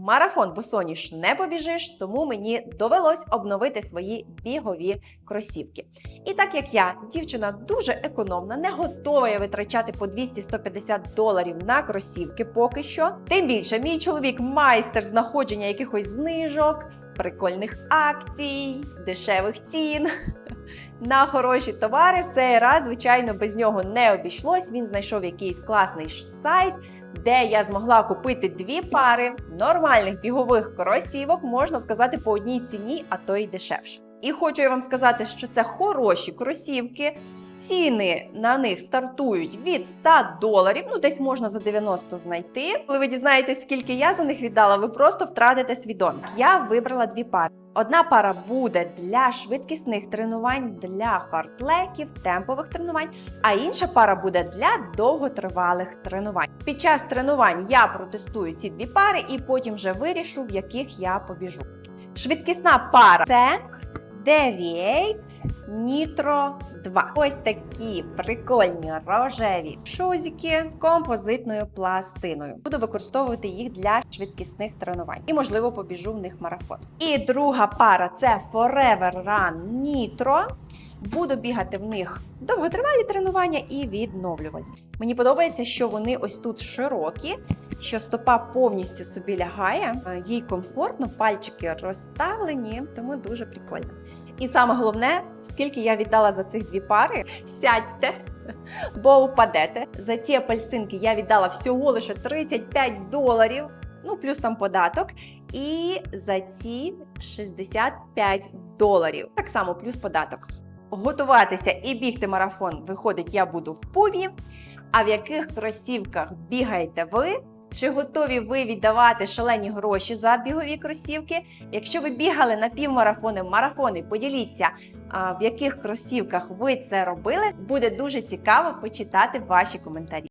Марафон босоніж не побіжиш, тому мені довелось обновити свої бігові кросівки. І так як я, дівчина дуже економна, не готова я витрачати по 200-150 доларів на кросівки поки що. Тим більше, мій чоловік майстер знаходження якихось знижок, прикольних акцій, дешевих цін. На хороші товари в цей раз, звичайно, без нього не обійшлось. Він знайшов якийсь класний сайт, де я змогла купити дві пари нормальних бігових кросівок, можна сказати, по одній ціні, а то й дешевше. І хочу я вам сказати, що це хороші кросівки. Ціни на них стартують від 100 доларів, ну десь можна за 90 знайти. Коли ви дізнаєтесь, скільки я за них віддала, ви просто втратите свідомість. Я вибрала дві пари. Одна пара буде для швидкісних тренувань, для фартлеків, темпових тренувань, а інша пара буде для довготривалих тренувань. Під час тренувань я протестую ці дві пари і потім вже вирішу, в яких я побіжу. Швидкісна пара це Deviate Nitro 2. Ось такі прикольні рожеві шузики з композитною пластиною. Буду використовувати їх для швидкісних тренувань і, можливо, побіжу в них марафон. І друга пара це Forever Run Nitro. Буду бігати в них довготривалі тренування і відновлювальні. Мені подобається, що вони ось тут широкі, що стопа повністю собі лягає, е, їй комфортно, пальчики розставлені, тому дуже прикольно. І саме головне, скільки я віддала за цих дві пари, сядьте, бо упадете. За ці апельсинки я віддала всього лише 35 доларів, ну плюс там податок. І за ці 65 доларів. Так само плюс податок. Готуватися і бігти марафон виходить, я буду в пубі. А в яких кросівках бігаєте ви? Чи готові ви віддавати шалені гроші за бігові кросівки? Якщо ви бігали на півмарафони, марафони, поділіться, в яких кросівках ви це робили. Буде дуже цікаво почитати ваші коментарі.